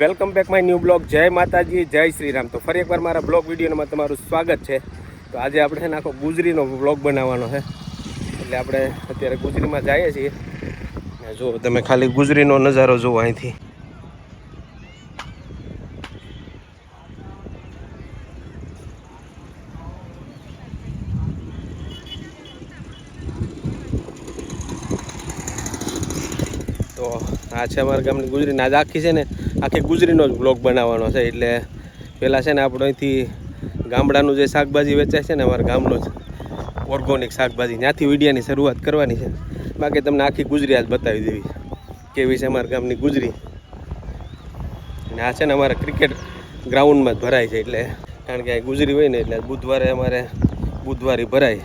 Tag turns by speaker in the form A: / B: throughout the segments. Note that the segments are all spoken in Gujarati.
A: Welcome back my new blog. જય માતાજી, જય શ્રી રામ તો ફરી એકવાર મારા બ્લોગ વિડીયોમાં તમારું સ્વાગત છે. તો આજે આપણે છે ને આખો ગુજરીનો બ્લોગ બનાવવાનો છે. એટલે આપણે અત્યારે ગુજરીમાં જઈએ છીએ. જો, તમે ખાલી ગુજરીનો નજારો જુઓ અહીંથી. તો આ છે અમારા ગામની ગુજરીને આજ આખી છે ને આખી ગુજરીનો જ બ્લોગ બનાવવાનો છે, એટલે પહેલાં છે ને આપણે અહીંથી ગામડાનું જે શાકભાજી વેચાય છે ને, અમારા ગામનું જ ઓર્ગોનિક શાકભાજી. ત્યાંથી વિડીયાની શરૂઆત કરવાની છે. બાકી તમને આખી ગુજરી આજ બતાવી દેવી. કેવી છે અમારા ગામની ગુજરી? અને આ છે ને અમારા ક્રિકેટ ગ્રાઉન્ડમાં જ ભરાય છે, એટલે કારણ કે અહીં ગુજરી હોય ને, એટલે બુધવારે અમારે બુધવારે ભરાય.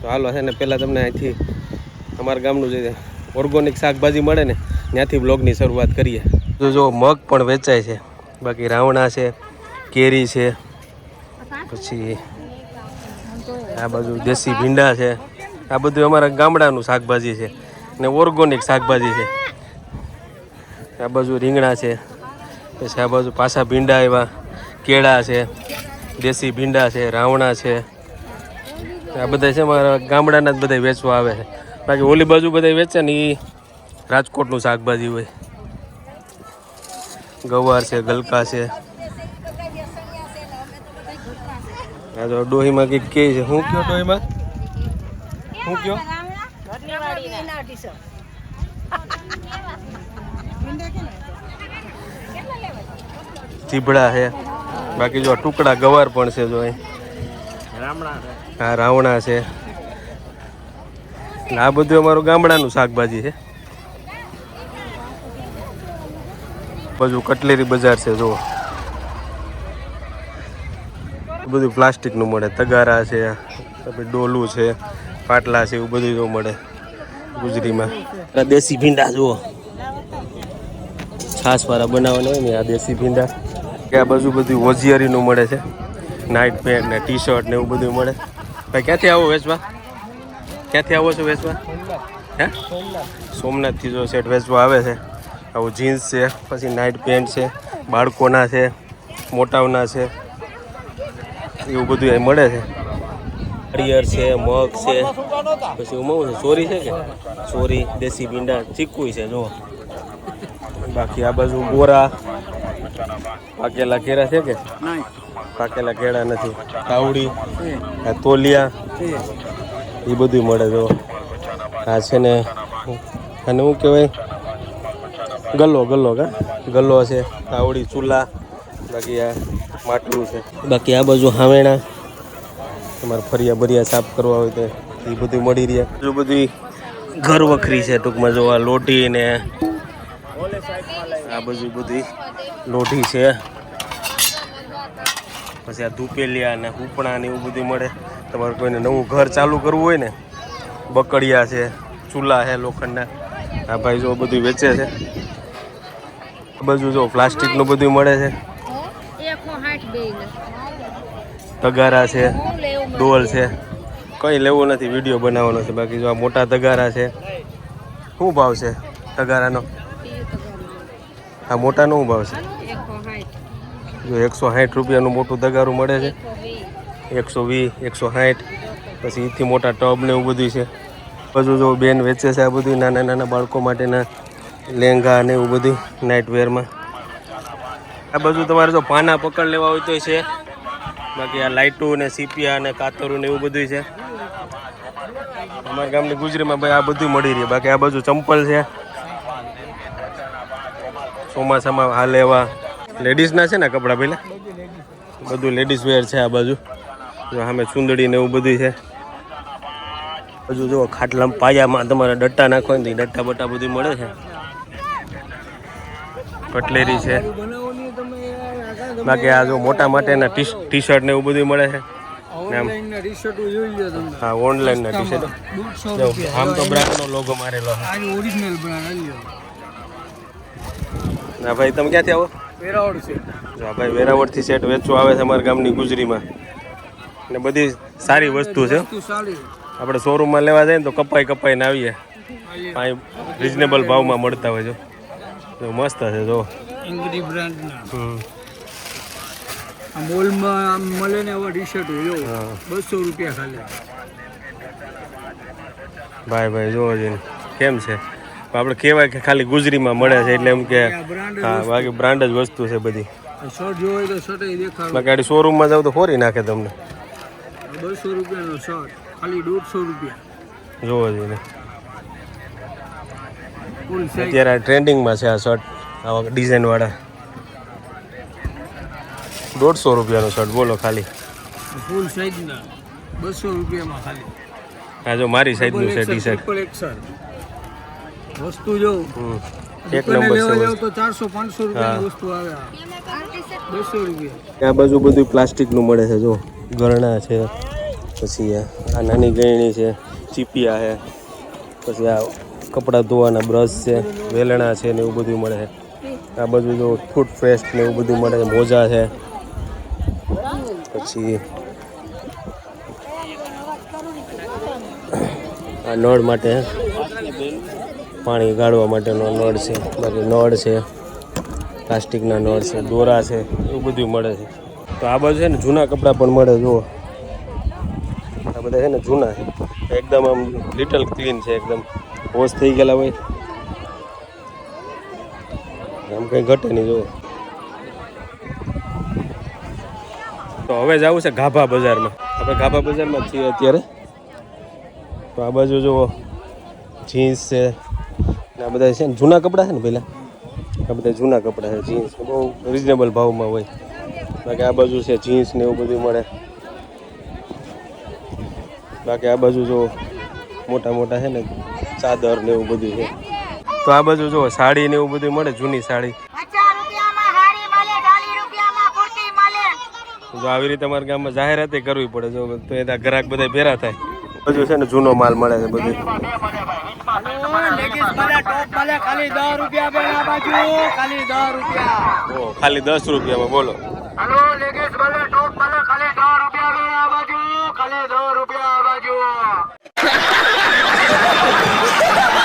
A: તો હાલો છે ને પહેલાં તમને અહીંથી અમારા ગામનું જે ઓર્ગોનિક શાકભાજી મળે ને ત્યાંથી બ્લોગની શરૂઆત કરીએ. તો જો, મગ પણ વેચાય છે. બાકી રાવણા છે, કેરી છે, પછી આ બાજુ દેશી ભીંડા છે. આ બધું અમારા ગામડાનું શાકભાજી છે ને ઓર્ગોનિક શાકભાજી છે. આ બાજુ રીંગણા છે, પછી આ બાજુ પાછા ભીંડા એવા કેળા છે, દેશી ભીંડા છે, રાવણા છે. આ બધા છે મારા ગામડાના જ બધા વેચવા આવે છે. બાકી ઓલી બાજુ બધા વેચે ને એ રાજકોટનું શાકભાજી હોય. ગવાર છે ગલકા છે. આ તો ડોહીમાં કંઈક કે છે. શું કયો ડોહીમાં? હું કયો? ચીભડા છે. બાકી જો ટુકડા ગવાર પણ છે જો હા રાવણા છે. આ બધું અમારું ગામડાનું શાકભાજી છે. બધું કટલેરી બજાર છે જુઓ. બધું પ્લાસ્ટિકનું મળે તગારા છે પછી ડોલું છે પાટલા છે એવું બધું જો મળે ગુજરીમાં. દેશી ભીંડા જુઓ. છાસવાળા બનાવવાના હોય ને આ દેશી ભીંડા. કે આ બાજુ બધું હોજિયારીનું મળે છે નાઇટ પેન્ટ ને ટી શર્ટ ને એવું બધું મળે. ભાઈ ક્યાંથી આવો વેચવા? ક્યાંથી આવો છો વેચવા? હે? સોમનાથથી જો સેટ વેચવા આવે છે. આવું જીન્સ છે પછી નાઇટ પેન્ટ છે બાળકોના છે મોટાઓના છે. એવું બધું અહીં મળે છે. હરિયર છે મગ છે પછી ઉમવું છે ચોરી છે કે? ચોરી દેશી ભીંડા ચીકુય છે જો બાકી આ બાજુ બોરા પાકેલા કેરા છે કે? પાકેલા કેળા નથી. કાવડી આ તોલિયા એ બધું મળે જો આ છે ને અને શું કહેવાય? ગલ્લો ગલ્લો કા? ગલ્લો છે તાવડી ચૂલા બાકી આ માટલું છે. બાકી આ બાજુ હાવેણા તમારે ફરિયા બરિયા સાફ કરવા હોય તો એ બધું મળી રહે. બીજું બધી ઘર વખરી છે ટૂંકમાં જોવા લોટી ને આ બધું બધી લોઢી છે. પછી આ ધૂપેલિયા ને ઉપણા ને એવું બધું મળે. તમારે કોઈને નવું ઘર ચાલુ કરવું હોય ને બકડિયા છે ચૂલા છે લોખંડના. આ ભાઈ જો બધું વેચે છે. આ બાજુ જો પ્લાસ્ટિકનું બધું મળે છે. તગારા છે, ડોલ છે. કંઈ લેવું નથી, વીડિયો બનાવવાનો છે. બાકી જો આ મોટા તગારા છે, શું ભાવ છે તગારાનો? આ મોટાનો શું ભાવ છે? જો એકસો સાઠ રૂપિયાનું મોટું તગારું મળે છે. એકસો વીસ, એકસો સાઠ પછી એથી મોટા ટબ ને એવું બધું છે. બધું જો બેન વેચે છે આ બધું નાના નાના બાળકો માટેના. લેંગા ને એવું બધું નાઇટ વેરમાં આ બધું તમારે જો પાના પકડ લેવા હોય તો છે. બાકી આ લાઇટો ને સીપિયા ને કાતરું ને એવું બધું છે. અમારા ગામની ગુજરીમાં ભાઈ આ બધું મળી રહે. બાકી આ બાજુ ચંપલ છે. ચોમાસામાં હાલ એવા લેડીઝના છે ને કપડાં પહેલાં? બધું લેડીઝ વેર છે આ બાજુ. સામે ચૂંદડી ને એવું બધું છે. હજુ જો ખાટલા પાયામાં તમારે ડટ્ટા નાખવા ને ડટ્ટા બટ્ટા બધું મળે છે. કટલેરી છે. બાકી આ જો મોટા માટેના ટી શર્ટ ને એવું બધું મળે છે. હા ઓનલાઈન ના ટી શર્ટ આમ તો બ્રાન્ડનો લોગો મારેલો
B: ઓરિજિનલ બ્રાન્ડ
A: ના ભાઈ તમે ક્યાંથી આવો?
B: વેરાવળ છે.
A: ભાઈ વેરાવળથી સેટ વેચવા આવે છે અમારા ગામની ગુજરીમાં. ને બધી સારી વસ્તુ છે. આપણે શોરૂમમાં લેવા જઈએ ને તો કપાઈ કપાઈને આવીએ. અહીં રિઝનેબલ ભાવમાં મળતા હોય છે. જો મસ્ત છે જો.
B: એંગરી બ્રાન્ડના આ મોલમાં આમ મળે ને એવા ટી શર્ટ જો. બસો રૂપિયા ખાલી.
A: ભાઈ ભાઈ જોવો જઈને કેમ છે? આપણે કહેવાય કે ખાલી ગુજરીમાં મળે છે એટલે એમ કે હા બાકી બ્રાન્ડ જ વસ્તુ છે બધી.
B: શર્ટ જોવો હોય તો શર્ટ દેખાડો.
A: બાકી આડી શોરૂમમાં જાવ તો ફોરી નાખે તમને.
B: બસો રૂપિયાનો શર્ટ ખાલી દોઢસો રૂપિયા.
A: જોવો જઈને અત્યારે ટ્રેન્ડિંગમાં છે આ શર્ટ આવા ડિઝાઇનવાળા દોઢસો રૂપિયાનો શર્ટ બોલો ખાલી.
B: ફૂલ સાઈઝના બસો રૂપિયામાં ખાલી.
A: આ જો મારી સાઈઝનું છે ટી શર્ટ
B: વસ્તુ જો.
A: એક નંબર છે
B: તો ચારસો પાંચસો રૂપિયાની વસ્તુ આવે બસો રૂપિયા.
A: આ બાજુ બધું પ્લાસ્ટિકનું મળે છે જો. ગરણા છે પછી આ નાની ગયણી છે ચીપિયા છે પછી આ કપડાં ધોવાના બ્રશ છે, વેલણા છે ને એવું બધું મળે. છે આ બાજુ જો ફૂડ પેસ્ટ ને એવું બધું મળે છે મોજા છે. પછી આ નળ માટે પાણી ગાળવા માટેનો નળ છે, બાકી નળ છે, પ્લાસ્ટિકના નળ છે, દોરા છે, એવું બધું મળે છે. તો આ બાજુ છે ને જૂના કપડાં પણ મળે, જુઓ. આ બધા છે ને જૂના એકદમ આમ લિટલ ક્લીન છે, એકદમ. વોશ થઈ ગયેલા હોય. આમ કંઈ ઘટે નહીં જો તો હવે જવું છે ગાભા બજારમાં. આપણે ગાભા બજારમાં છીએ અત્યારે. તો આ બાજુ જુઓ, જીન્સ છે. આ બધા છે ને જૂના કપડાં છે ને પહેલાં? આ બધા જૂના કપડાં છે, જીન્સ બહુ રિઝનેબલ ભાવમાં હોય. બાકી આ બાજુ છે જીન્સ ને એવું બધું મળે. બાકી આ બાજુ જો મોટા મોટા છે ને ચાદર ને એવું બધું છે. તો આ બાજુ જો સાડી ને એવું બધું મળે જૂની સાડી. જો આવી રીતે અમારા ગામમાં જાહેરાત કરવી પડે જો તો એના ગ્રાહક બધા ભેરા થાય. બધું છે ને જૂનો માલ મળે છે બધું.
B: ખાલી દસ
A: રૂપિયામાં બોલો.
B: ખાલી દસ રૂપિયા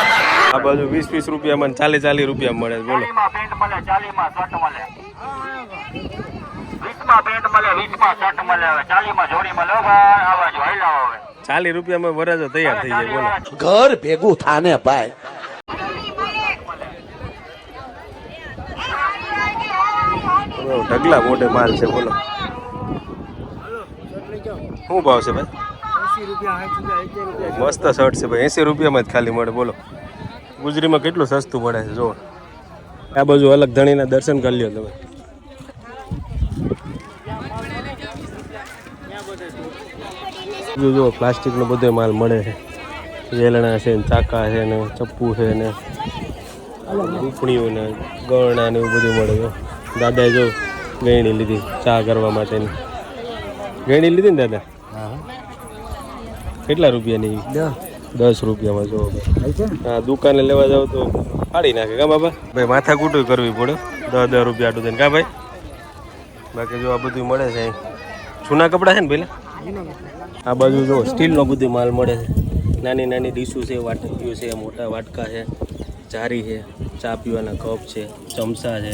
B: બેન આ બાજુ
A: વીસ વીસ રૂપિયામાં ચાલી ચાલીસ ચાલીસ રૂપિયા મળે બોલો. ચાલીસ રૂપિયામાં વરાજો તૈયાર થઈ જાય બોલો.
C: ઘર ભેગું થાને ભાઈ.
A: ઢગલા મોટે માલ છે બોલો. શું ભાવ છે ભાઈ? મસ્ત શર્ટ છે ભાઈ એંસી રૂપિયામાં જ ખાલી મળે બોલો. ગુજરીમાં કેટલું સસ્તું પડે છે જો આ બાજુ અલગ ધણીના દર્શન કરી લ્યો તમે. જો જો પ્લાસ્ટિકનો બધો માલ મળે છે. વેલણા છે ને ચાકા છે ને ચપ્પુ છે ને ઉપણીઓ ને ગળણા ને એવું બધું મળે જો દાદાએ જો ગેણી લીધી ચા કરવા માટેની. ગેણી લીધી ને દાદા? કેટલા રૂપિયાની? દસ રૂપિયામાં જો. હા, દુકાને લેવા જાવ તો ફાડી નાખે. કા બાબા ભાઈ માથા કૂટું કરવી પડે. દસ દસ રૂપિયા આટું થઈને. કા ભાઈ? બાકી જો આ બધું મળે છે જૂના કપડાં છે ને પેલા? આ બાજુ જો સ્ટીલનો બધું માલ મળે છે. નાની નાની ડીશું છે, વાટકીઓ છે, મોટા વાટકા છે, જારી છે, ચા પીવાના કપ છે, ચમચા છે,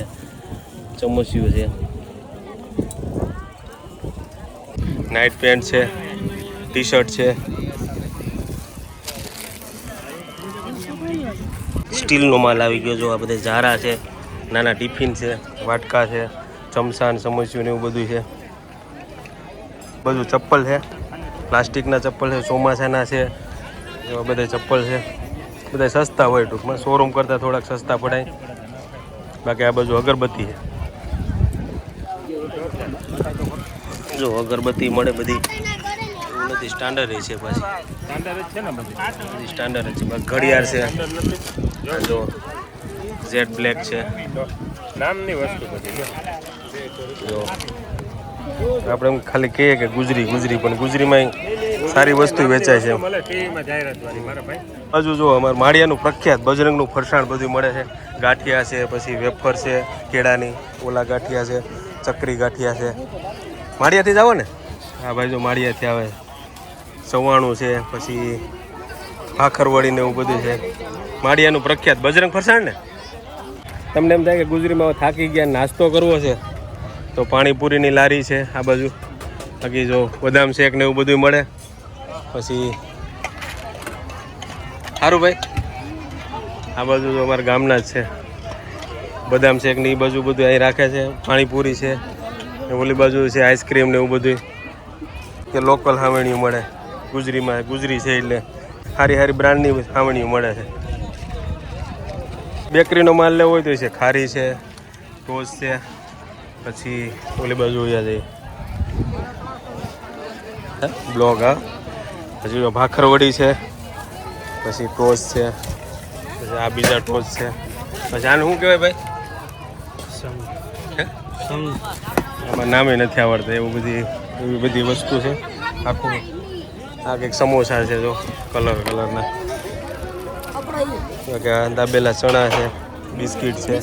A: ચમચીઓ છે. નાઇટ પેન્ટ છે ટી શર્ટ છે. સ્ટીલનો માલ આવી ગયો. જો આ બધા ઝારા છે નાના ટિફિન છે વાટકા છે ચમચા ને સમસ્યું ને એવું બધું છે. બધું ચપ્પલ છે. પ્લાસ્ટિકના ચપ્પલ છે ચોમાસાના છે. એવા બધા ચપ્પલ છે. બધા સસ્તા હોય ટૂંકમાં. શોરૂમ કરતાં થોડાક સસ્તા પડાય. બાકી આ બાજુ અગરબત્તી છે. જો અગરબત્તી મળે બધી. નથી સ્ટાન્ડર્ડ છે પાછી. બધી? સ્ટાન્ડર્ડ છે. બાકી ઘડિયાળ છે. આ જો ઝેડ બ્લેક છે.
D: નામની વસ્તુ બધી
A: જો આપણે એમ ખાલી કહીએ કે ગુજરી ગુજરી પણ ગુજરીમાં સારી વસ્તુ વેચાય છે. હજુ જો અમારે માળિયાનું પ્રખ્યાત બજરંગનું ફરસાણ બધું મળે છે. ગાંઠિયા છે પછી વેફર છે કેળાની ઓલા ગાંઠિયા છે ચકરી ગાંઠિયા છે. માળિયાથી જ આવો ને? હા ભાઈ જો માળિયાથી આવે. ચવાણું છે પછી ભાખરવડી ને એવું બધું છે. માળિયાનું પ્રખ્યાત બજરંગ ફરસાણ ને? તમને એમ થાય કે ગુજરીમાં થાકી ગયા નાસ્તો કરવો છે, તો પાણીપુરીની લારી છે આ બાજુ. બાકી જો બદામ શેક ને એવું બધું મળે. પછી સારું ભાઈ. આ બાજુ તો અમારા ગામના જ છે. બદામ શેક ને એ બાજુ બધું અહીં રાખે છે, પાણીપુરી છે ઓલી બાજુ છે આઈસ્ક્રીમ ને એવું બધું કે લોકલ હાવણીઓ મળે. ગુજરીમાં ગુજરી છે એટલે સારી સારી બ્રાન્ડની સામણીઓ મળે છે. બેકરીનો માલ લેવો હોય તો છે ખારી છે ટોસ છે પછી ઓલી બાજુ અહીંયા જઈએ? બ્લોગ હા. પછી ભાખરવડી છે પછી ટોસ છે પછી આ બીજા ટોસ છે. પછી આને શું કહેવાય ભાઈ? આમાં નામે નથી આવડતા એવું બધી એવી બધી વસ્તુ છે. આખું આ કંઈક સમોસા છે જો કલર કલરના. દાબેલા ચણા છે, બિસ્કિટ છે.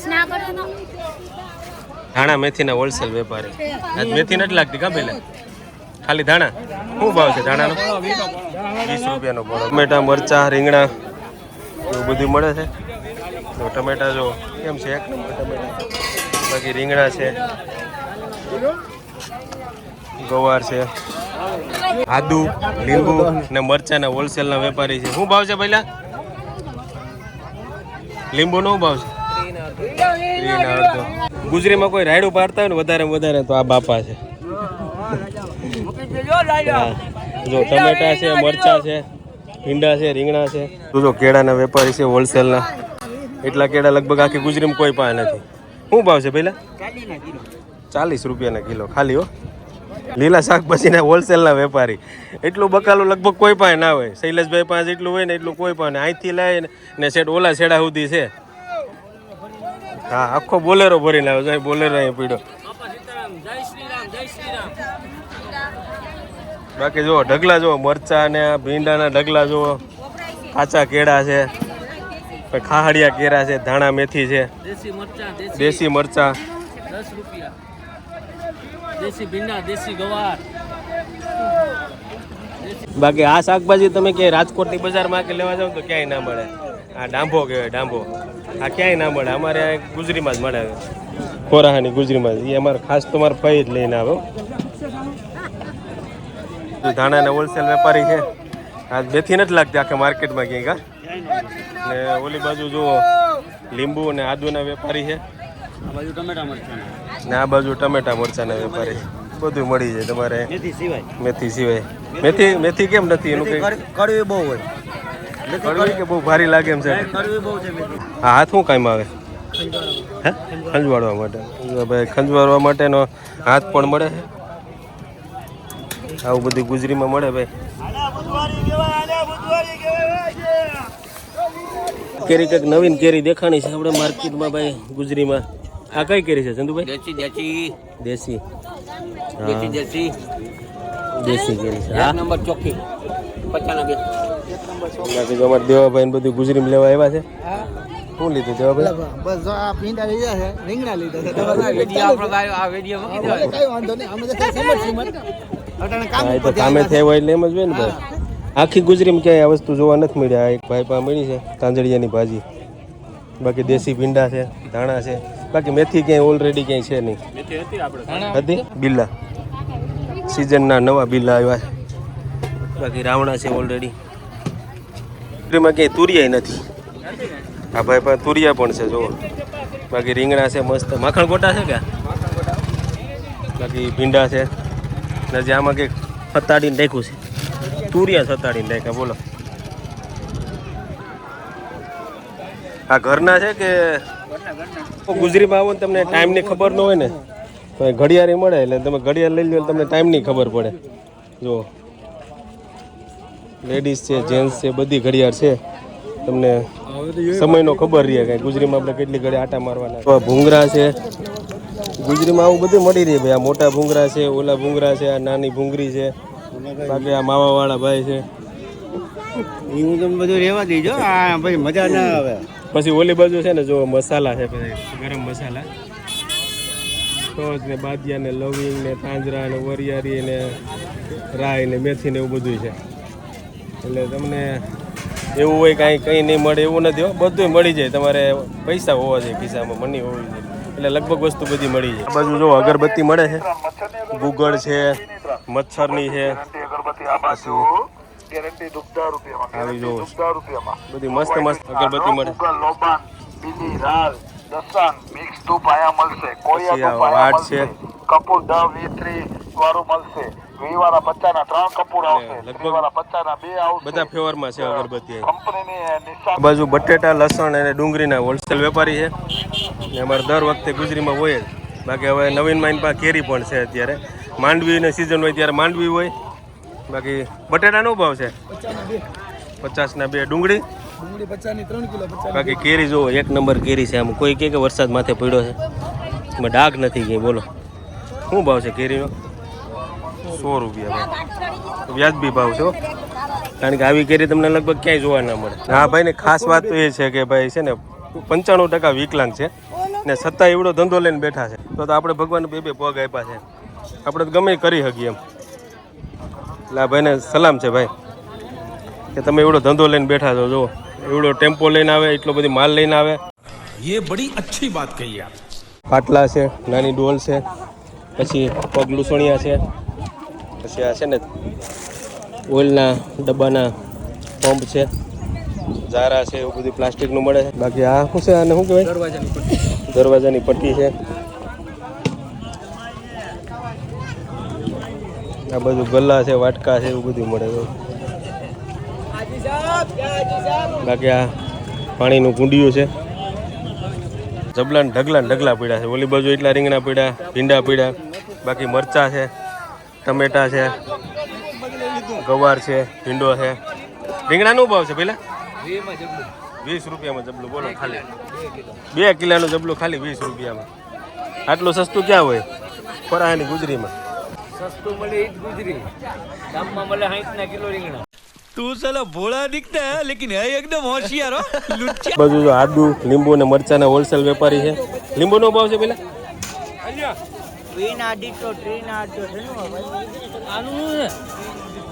A: ધાણા મેથીના હોલસેલ વેપારી. આજ મેથી નથી લાગતી કા ખાલી ધાણા? શું ભાવ છે ધાણાનો? વીસ રૂપિયાનો ભાવ ટમેટા, મરચા, રીંગણા, એવું બધું મળે છે? તો ટમેટા જો, કેમ છે એક નંબર ટમેટા? બાકી રીંગણા છે. ગવાર છે. આદુ, લીંબુ ને મરચાના હોલસેલના વેપારી છે. શું ભાવ છે પહેલા લીંબુનો ભાવ છે. ગુજરીમાં કોઈ રાયડું પાડતા હોય ને વધારે વધારે તો આ બાપા છે. જો ટમેટા છે, મરચા છે ભીંડા છે, રીંગણા છે. તું જો કેળાના વેપારી છે હોલસેલના. એટલા કેળા લગભગ આખી ગુજરીમાં કોઈ પાસે નથી. શું ભાવ છે પહેલા ચાલીસ રૂપિયાના કિલો. ખાલી હો. લીલા શાકભાજીના હોલસેલના વેપારી. એટલું બકાલું લગભગ કોઈ પાસે ના હોય. શૈલેષભાઈ પાસે એટલું હોય ને એટલું કોઈ પાસે નહીં. અહીંથી લઈને ને શેઠ ઓલા શેડા સુધી છે. હા આખો બોલેરો ભરીને આવે જાય બોલેરો અહીં પીડ્યો. બાકી જુઓ ઢગલા જુઓ. મરચા ને ભીંડાના ઢગલા જુઓ. કાચા કેળા છે. પછી ખાહડિયા કેરા છે. ધાણા મેથી છે.
E: દેશી મરચા દેશી
A: મરચા.
E: દસ રૂપિયા. દેશી ભીંડા, દેશી ગવાર.
A: બાકી આ શાકભાજી તમે ક્યાંય રાજકોટની બજારમાં કે લેવા જાવ તો ક્યાંય ના મળે. આ ડાંભો કહેવાય, ડાંભો. આ ક્યાંય ના મળે. અમારે ગુજરીમાં જ મળે. ખોરાહાની ગુજરીમાં જ. એ અમારે ખાસ તો મારે ફઈ જ લઈને આવ્યો ધાણાના હોલસેલ વેપારી છે. આ બેથી નથી લાગતી આખા માર્કેટમાં ક્યાંય, કા? ને ઓલી બાજુ જુઓ, લીંબુ અને આદુના વેપારી છે. ને. આ બાજુ ટમેટા મરચાના વેપારી. બધું મળી જાય તમારે.
E: મેથી સિવાય.
A: મેથી સિવાય. મેથી મેથી કેમ નથી? એનું કઈ?
E: કડવી બહુ હોય.
A: કડવી કે બહુ ભારી લાગે એમ છે?
E: કડવી બહુ છે મેથી.
A: હાથ શું કામ આવે? હે? ખંજવાળવા માટે. ભાઈ ખંજવાળવા માટેનો હાથ પણ મળે છે. આવું બધું ગુજરીમાં મળે ભાઈ. કેરી કંઈક નવીન કેરી દેખાણી છે આપણે માર્કેટમાં ભાઈ ગુજરીમાં. આ કઈ કેરી છે ચંદુભાઈ?
E: દેશી દેશી.
A: દેશી.
E: દેશી દેશી.
A: દેશી કેરી છે
E: એક નંબર ચોખ્ખી. પચાના બે.
A: બાકી જો અમારે દેવાભાઈ ને બધું ગુજરીમાં લેવા આવ્યા છે. શું લીધું દેવાભાઈ?
F: બસ જો આ ભીંડા લીધા છે રીંગણા લીધા છે.
E: આપણે આ વેડિયા મૂકી દેવાય
F: કઈ વાંધો નહીં. અમે તો સમજ છીએ અટાણે કામ
A: હા એ તો કામે
F: ધ્યાન
A: હોય એટલે એમ જ હોય ને આખી ગુજરીમાં ક્યાંય આ વસ્તુ જોવા નથી મળ્યા. એક ભાઈ પા મળી છે તાંજળિયાની ભાજી. બાકી દેશી ભીંડા છે ધાણા છે. બાકી મેથી ક્યાંય ઓલરેડી ક્યાંય છે નહીં. હતી બિલ્લા સિઝનના નવા બિલ્લા આવ્યા બાકી રાવણા છે ઓલરેડી ગુજરીમાં ક્યાંય તુરિયાય નથી. આ ભાઈ પાસે તુરિયા પણ છે જો બાકી રીંગણા છે મસ્ત. માખણ ગોટા છે કે બાકી ભીંડા છે. ને જે આમાં કંઈક સતાડીને રાખ્યું છે. તુરિયા સતાડીને રાખ્યા બોલો. આ ઘરના છે કે ગુજરીમાં આવો ને તમને ટાઈમની ખબર ન હોય ને, તો ઘડિયાળ મળે એટલે તમે ઘડિયાળ લઈ લો તમને તમને ટાઈમની ખબર પડે. જો લેડીઝ છે જેન્ટ્સ છે, બધી ઘડિયાળ છે. તમને સમયનો ખબર રહે કાંઈ. ગુજરીમાં આપણે કેટલી ઘડી આટા મારવાના ભૂંગરા છે. ગુજરીમાં આવું બધું મળી રહે ભાઈ. આ મોટા ભૂંગરા છે, ઓલા ભૂંગરા છે, આ નાની ભૂંગરી છે. બાકી આ માવાવાળા ભાઈ છે.
F: હું તમે બધું રહેવા દેજો. આ ભાઈ મજા ના આવે.
A: પછી ઓલી બાજુ છે ને, જો મસાલા છે પછી ગરમ મસાલા. ટોચ ને બાદિયા ને લવિંગ ને તાંજરા ને વરિયારી ને રાય ને મેથી ને એવું બધું છે. એટલે તમને એવું હોય કાંઈ, કંઈ નહીં મળે એવું નથી હો. બધું મળી જાય. તમારે પૈસા હોવા જોઈએ ખિસ્સામાં મની હોવી જોઈએ. એટલે લગભગ વસ્તુ બધી મળી જાય. બાજુ જો અગરબત્તી મળે છે. ગુગળ છે, મચ્છરની છે.
B: ગેરંટી દુગ્ધા રૂપિયામાં
A: ગેરંટી
B: દુગ્ધા રૂપિયામાં
A: બધી મસ્ત મસ્ત અગરબત્તી મળે.
B: લોબાન બીજી રાલ દસાન મિક્સ ધૂપ આયા મળશે. કોળિયા
A: આ
B: ધૂપ આયા
A: છે.
B: મળશે કપૂર દવ વીત્રી વાળું મળશે. વી વાળા પચાના ત્રણ કપૂર આવશે.
A: લગભગ
B: પચાના બે આવશે.
A: બધા ફેવરમાં છે અગરબત્તી
B: કંપનીની નિશાન
A: બાજુ બટેટા લસણ અને ડુંગળીના હોલસેલ વેપારી છે. ને અમારે દર વખતે ગુજરીમાં હોય જ. બાકી હવે નવીન માઇન પાસે કેરી પણ છે અત્યારે. માંડવીની સિઝન હોય ત્યારે માંડવી હોય. બાકી બટેટાનો ભાવ છે? પચાસના બે. ડુંગળી? બાકી કેરી જુઓ એક નંબર કેરી છે આમ. કોઈ કે વરસાદ માથે પડ્યો છે. એમાં ડાઘ નથી ગઈ બોલો. શું ભાવ છે કેરીનો? સો રૂપિયા ભાવ. વ્યાજબી ભાવ છે કારણ કે આવી કેરી તમને લગભગ ક્યાંય જોવા ના મળે. હા ભાઈ ને ખાસ વાત તો એ છે કે ભાઈ છે ને પંચાણું ટકા વિકલાંગ છે. ને છતાં એવડો ધંધો લઈને બેઠા છે. તો તો આપણે ભગવાન બે બે પગ આપ્યા છે. આપણે તો ગમે કરી શકીએ એમ. એટલે ભાઈને સલામ છે ભાઈ. કે તમે એવડો ધંધો લઈને બેઠા છો જુઓ. એવડો ટેમ્પો લઈને આવે એટલો બધી માલ લઈને આવે.
C: એ બડી અચ્છી વાત કહી આપ.
A: પાટલા છે નાની ડોલ છે પછી પગ લૂસણિયા છે પછી આ છે ને ઓઇલના ડબ્બાના પંપ છે ઝારા છે એવું બધું પ્લાસ્ટિકનું મળે છે. બાકી આ શું છે આને શું કહેવાય? દરવાજાની પટ્ટી છે. આ બધું ગલ્લા છે, વાટકા છે, એવું બધું મળે બાકી આ પાણીનું કુંડિયું છે. જબલા ઢગલા ઢગલા પીડા છે. ઓલી બાજુ એટલા રીંગણા પીડા, ભીંડા પીડા. બાકી મરચા છે, ટમેટા છે, ગવાર છે, ભીંડો છે. રીંગણાનો ભાવ છે પેલા વીસ રૂપિયામાં જબલું. બોલો ખાલી. બે કિલાનું જબલું ખાલી વીસ રૂપિયામાં. આટલું સસ્તું ક્યાં હોય? ફરાહાની ગુજરીમાં.
E: સસ્તું મળે એ ગુજરી. ગામમાં મળે સાઈઠ ના કિલો રીંગણા.
C: તું સાલા ભોળા દીખતા હે લેકિન હે એકદમ હોશિયાર હો.
A: બધું જો આદુ લીંબુ ને મરચાના હોલસેલ વેપારી છે. લીંબુનો ભાવ છે પેલા?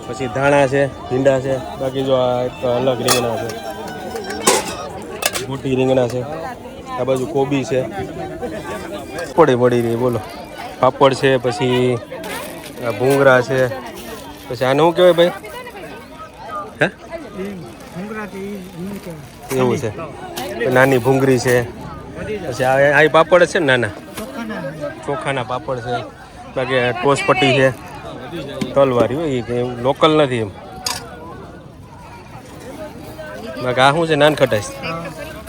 A: પછી ધાણા છે ભીંડા છે બાકી જો આ એક અલગ રીંગણા છે. મોટી રીંગણા છે. આ બાજુ કોબી છે. પડી પડી રહી બોલો. પાપડ છે પછી આ ભૂંગળા છે. પછી આને શું કહેવાય ભાઈ? હે? એવું છે. નાની ભૂંગળી છે. પછી આ આ પાપડ છે ને નાના? ચોખાના પાપડ છે. બાકી આ ટોસ પટ્ટી છે. તલવારી હોય એ લોકલ નથી એમ. બાકી આ શું છે? નાન ખટાશ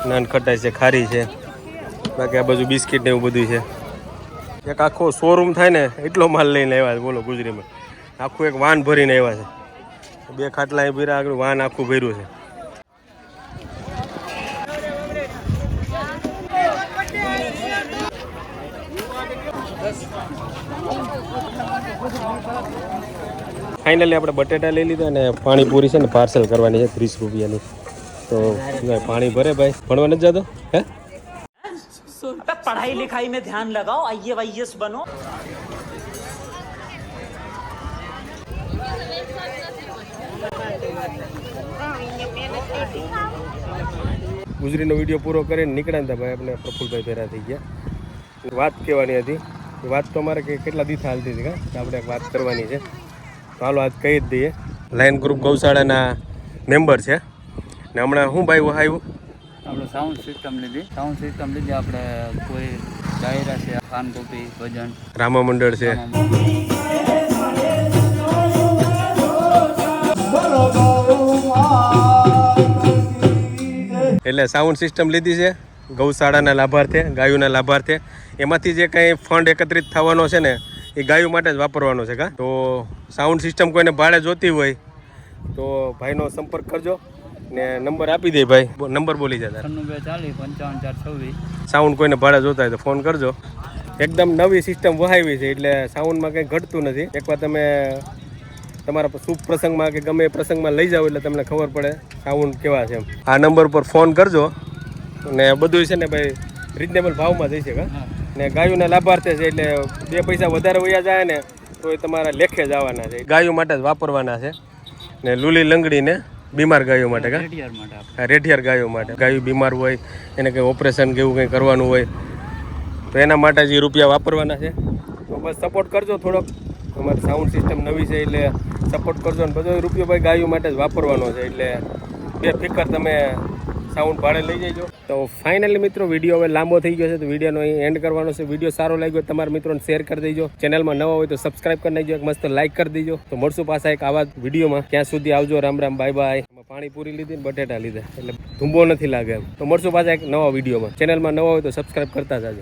A: નાન ખટાશ છે ખારી છે. બાકી આ બાજુ બિસ્કિટ ને એવું બધું છે. એક આખો શોરૂમ થાય ને, એટલો માલ લઈને આવ્યા છે, બોલો ગુજરીમાં. આખું એક વાન ભરીને આવ્યા છે. બે ખાટલા એ ભર્યા, આગળ વાન આખું ભર્યું છે. ફાઇનલી આપણે બટેટા લઈ લીધા અને પાણીપુરી છે ને પાર્સલ કરવાની છે, ત્રીસ રૂપિયાની. તો પાણી ભરે, ભાઈ. ભણવા નથી જતો? હે?
G: पढ़ाई लिखाई में ध्यान लगाओ आई वाईएस बनो
A: ગુજરીનો વિડીયો પૂરો કરીને નીકળ્યા ને ભાઈ આપણે પ્રફુલભાઈ ભેરા થઈ ગયા વાત કહેવાની હતી એ વાત તો અમારે કે કેટલા દિવસ હાલતી હતી કા કે આપણે એક વાત કરવાની છે તો હાલો આજ કહી જ દઈએ લાયન ગ્રુપ ગૌશાળાના મેમ્બર છે ને હમણાં શું ભાઈ આવ્યું
E: આપણે સાઉન્ડ સિસ્ટમ લીધી. સાઉન્ડ સિસ્ટમ લીધી આપણે કોઈ ડાયરા છે ખાન કોપી ભજન.
A: રામા મંડળ છે. એટલે સાઉન્ડ સિસ્ટમ લીધી છે ગૌશાળાના લાભાર્થે ગાયોના લાભાર્થે. એમાંથી જે કંઈ ફંડ એકત્રિત થવાનો છે ને એ ગાયો માટે જ વાપરવાનો છે કા? તો સાઉન્ડ સિસ્ટમ કોઈને ભાડે જોતી હોય તો ભાઈનો સંપર્ક કરજો. ને નંબર આપી દે ભાઈ. નંબર બોલી
E: છવ્વીસ
A: સાઉન્ડ કોઈને ભાડા જોતા હોય તો ફોન કરજો. એકદમ નવી સિસ્ટમ વહાવી છે એટલે સાઉન્ડમાં કંઈ ઘટતું નથી. એકવાર તમે તમારા શુભ પ્રસંગમાં કે ગમે એ પ્રસંગમાં લઈ જાઓ એટલે તમને ખબર પડે સાઉન્ડ કેવા છે એમ. આ નંબર પર ફોન કરજો. ને બધું છે ને ભાઈ રિઝનેબલ ભાવમાં જઈ શકે. ને ગાયોના લાભાર્થે છે એટલે બે પૈસા વધારે વયા જાય ને તો એ તમારા લેખે જ આવવાના છે. ગાયો માટે જ વાપરવાના છે. ને લૂલી લંગડીને બીમાર ગાયો માટે કા? આ રેઠિયાર ગાયો માટે. ગાયો બીમાર હોય એને કંઈ ઓપરેશન કે એવું કંઈ કરવાનું હોય તો એના માટે જે રૂપિયા વાપરવાના છે. તો બસ સપોર્ટ કરજો થોડોક. અમારી સાઉન્ડ સિસ્ટમ નવી છે એટલે સપોર્ટ કરજો ને બધો રૂપિયો ભાઈ ગાયો માટે જ વાપરવાનો છે. એટલે બે ફિકર તમે સાઉન્ડ ભાડે લઈ જજો. તો ફાઇનલી મિત્રો વીડિયો હવે લાંબો થઈ ગયો છે, તો વિડીયોનો અહીં એન્ડ કરવાનો છે. વીડિયો સારો લાગ્યો તમારા મિત્રોને શેર કરી દેજો. ચેનલમાં નવા હોય તો સબસ્ક્રાઇબ કરી નાખજો. એક મસ્ત લાઇક કરી દેજો. તો મળશું પાછા એક આવા વિડીયોમાં ત્યાં સુધી આવજો. રામ રામ બાય બાય પાણી પૂરી લીધી બટેટા લીધા. એટલે ધૂંબો નથી લાગે એમ. તો મળશું પાછા એક નવા વિડીયોમાં ચેનલમાં નવા હોય તો સબસ્ક્રાઇબ કરતા જાજો.